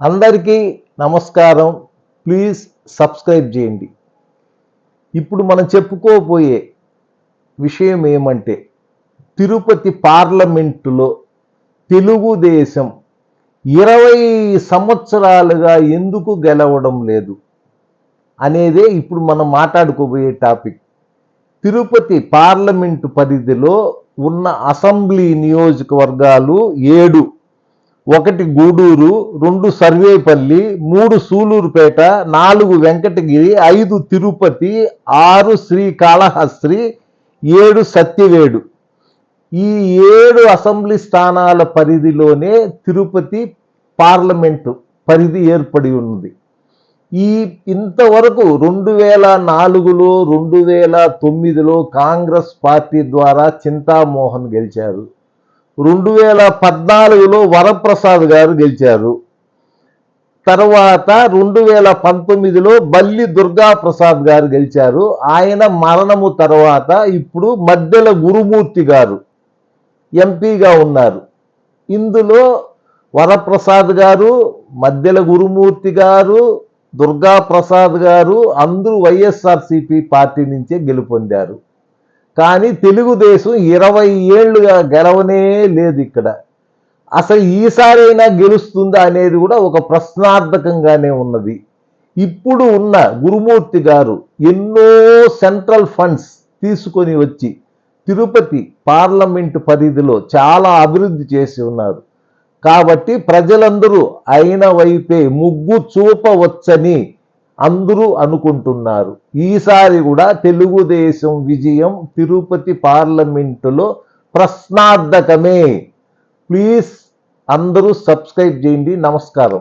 అందరికీ నమస్కారం. Please subscribe చేయండి. ఇప్పుడు మనం చెప్పుకోబోయే విషయం ఏమంటే తిరుపతి పార్లమెంటులో తెలుగుదేశం ఇరవై సంవత్సరాలుగా ఎందుకు గెలవడం లేదు అనేదే ఇప్పుడు మనం మాట్లాడుకోబోయే టాపిక్. తిరుపతి పార్లమెంటు పరిధిలో ఉన్న అసెంబ్లీ నియోజకవర్గాలు ఏడు. ఒకటి గూడూరు రెండు సర్వేపల్లి మూడు సూలూరుపేట నాలుగు వెంకటగిరి ఐదు తిరుపతి ఆరు శ్రీకాళహస్త్రి ఏడు సత్యవేడు. ఈ ఏడు అసెంబ్లీ స్థానాల పరిధిలోనే తిరుపతి పార్లమెంటు పరిధి ఏర్పడి ఉన్నది. ఈ ఇంతవరకు రెండు వేల నాలుగులో రెండు వేల తొమ్మిదిలో కాంగ్రెస్ పార్టీ ద్వారా చింతామోహన్ గెలిచారు. రెండు వేల పద్నాలుగులో వరప్రసాద్ గారు గెలిచారు. తర్వాత రెండు వేల పంతొమ్మిదిలో బల్లి దుర్గా ప్రసాద్ గారు గెలిచారు. ఆయన మరణము తర్వాత ఇప్పుడు మద్దెల గురుమూర్తి గారు ఎంపీగా ఉన్నారు. ఇందులో వరప్రసాద్ గారు మద్దెల గురుమూర్తి గారు దుర్గా ప్రసాద్ గారు అందరూ వైఎస్ఆర్సిపి పార్టీ నుంచే గెలుపొందారు. కానీ తెలుగుదేశం ఇరవై ఏళ్ళుగా గెలవనే లేదు ఇక్కడ. అసలు ఈసారైనా గెలుస్తుందా అనేది కూడా ఒక ప్రశ్నార్థకంగానే ఉన్నది. ఇప్పుడు ఉన్న గురుమూర్తి గారు ఎన్నో సెంట్రల్ ఫండ్స్ తీసుకొని వచ్చి తిరుపతి పార్లమెంటు పరిధిలో చాలా అభివృద్ధి చేసి ఉన్నారు. కాబట్టి ప్రజలందరూ అయిన వైపే ముగ్గు చూపవచ్చని అందరూ అనుకుంటున్నారు. ఈసారి కూడా తెలుగుదేశం విజయం తిరుపతి పార్లమెంటులో ప్రశ్నార్థకమే. ప్లీజ్ అందరూ సబ్స్క్రైబ్ చేయండి. నమస్కారం.